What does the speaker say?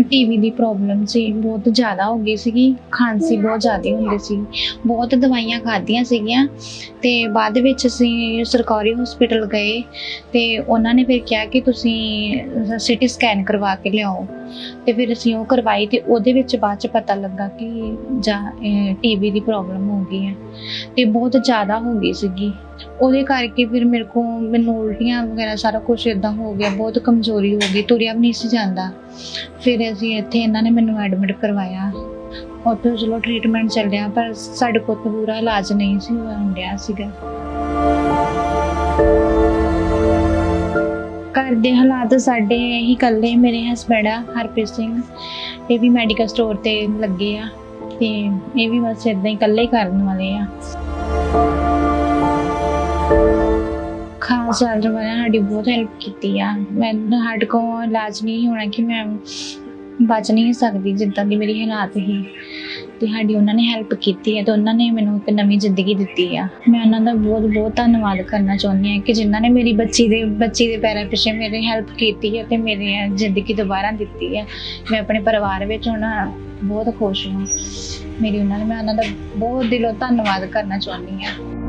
TV ਦੀ problem ਸੀ ਬਹੁਤ ਜ਼ਿਆਦਾ ਹੋ ਗਈ ਸੀਗੀ ਖਾਂਸੀ ਬਹੁਤ ਜ਼ਿਆਦਾ ਹੁੰਦੀ ਸੀ। ਬਹੁਤ ਦਵਾਈਆਂ ਖਾਧੀਆਂ ਸੀਗੀਆਂ ਤੇ ਬਾਅਦ ਵਿੱਚ ਅਸੀਂ ਸਰਕਾਰੀ ਹਸਪੀਟਲ ਗਏ ਤੇ ਉਹਨਾਂ ਨੇ ਫਿਰ ਕਿਹਾ ਕਿ ਤੁਸੀਂ ਸਿਟੀ ਸਕੈਨ ਕਰਵਾ ਕੇ ਲਿਆਓ। ਤੇ ਫਿਰ ਅਸੀਂ ਉਹ ਕਰਵਾਈ ਤੇ ਉਹਦੇ ਵਿੱਚ ਬਾਅਦ ਚ ਪਤਾ ਲੱਗਾ ਕਿ ਜਾਂ ਟੀਵੀ ਦੀ ਪ੍ਰੋਬਲਮ ਹੋ ਗਈ ਹੈ ਤੇ ਬਹੁਤ ਜ਼ਿਆਦਾ ਹੋ ਗਈ ਸੀਗੀ। ਉਹਦੇ ਕਰਕੇ ਫਿਰ ਮੇਰੇ ਕੋ ਮੈਨੂੰ ਉਲਟੀਆਂ ਵਗੈਰਾ ਸਾਰਾ ਕੁਝ ਇਦਾਂ ਹੋ ਗਿਆ, ਬਹੁਤ ਕਮਜ਼ੋਰੀ ਹੋ ਗਈ, ਤੁਰਿਆ ਵੀ ਨਹੀਂ ਸੀ ਜਾਂਦਾ। ਫਿਰ ਅਸੀਂ ਇੱਥੇ ਇਹਨਾਂ ਨੇ ਮੈਨੂੰ ਐਡਮਿਟ ਕਰਵਾਇਆ। ਉੱਥੇ ਚਲੋ ਟ੍ਰੀਟਮੈਂਟ ਚੱਲਿਆ ਪਰ ਸਾਡੇ ਕੋਲ ਪੂਰਾ ਇਲਾਜ ਨਹੀਂ ਸੀ ਹੁੰਦਿਆ ਸੀਗਾ। ਦੇ ਹਾਲਾਤ ਸਾਡੇ ਹੀ ਇਕੱਲੇ ਮੇਰੇ ਹਸਬੰਡ ਆ, ਹਰਪ੍ਰੀਤ ਸਿੰਘ। ਇਹ ਵੀ ਮੈਡੀਕਲ ਸਟੋਰ ਤੇ ਲੱਗੇ ਆ ਤੇ ਇਹ ਵੀ ਬਸ ਇਦਾਂ ਹੀ ਇਕੱਲੇ ਹੀ ਕਰਨ ਵਾਲੇ ਆ। ਖਾਸ ਚਾਰਜ ਵਾਲਿਆਂ ਸਾਡੀ ਬਹੁਤ ਹੈਲਪ ਕੀਤੀ ਆ। ਮੈਂ ਸਾਡੇ ਕੋਲ ਇਲਾਜ ਨਹੀਂ ਹੋਣਾ ਕਿ ਮੈਂ ਬਚ ਨਹੀਂ ਸਕਦੀ ਜਿੱਦਾਂ ਦੀ ਮੇਰੀ ਹਾਲਾਤ ਸੀ। ਤੇ ਸਾਡੀ ਉਹਨਾਂ ਨੇ ਹੈਲਪ ਕੀਤੀ ਹੈ ਤੇ ਉਹਨਾਂ ਨੇ ਮੈਨੂੰ ਇੱਕ ਨਵੀਂ ਜ਼ਿੰਦਗੀ ਦਿੱਤੀ ਆ। ਮੈਂ ਉਹਨਾਂ ਦਾ ਬਹੁਤ ਬਹੁਤ ਧੰਨਵਾਦ ਕਰਨਾ ਚਾਹੁੰਦੀ ਹਾਂ ਕਿ ਜਿਨ੍ਹਾਂ ਨੇ ਮੇਰੀ ਬੱਚੀ ਦੇ ਬੱਚੀ ਦੇ ਪੈਰਾਂ ਪਿੱਛੇ ਮੇਰੀ ਹੈਲਪ ਕੀਤੀ ਹੈ ਤੇ ਮੇਰੀ ਜ਼ਿੰਦਗੀ ਦੁਬਾਰਾ ਦਿੱਤੀ ਹੈ। ਮੈਂ ਆਪਣੇ ਪਰਿਵਾਰ ਵਿੱਚ ਉਹਨਾਂ ਬਹੁਤ ਖੁਸ਼ ਹਾਂ। ਮੇਰੀ ਉਹਨਾਂ ਨੇ ਮੈਂ ਉਹਨਾਂ ਦਾ ਬਹੁਤ ਦਿਲੋਂ ਧੰਨਵਾਦ ਕਰਨਾ ਚਾਹੁੰਦੀ ਹਾਂ।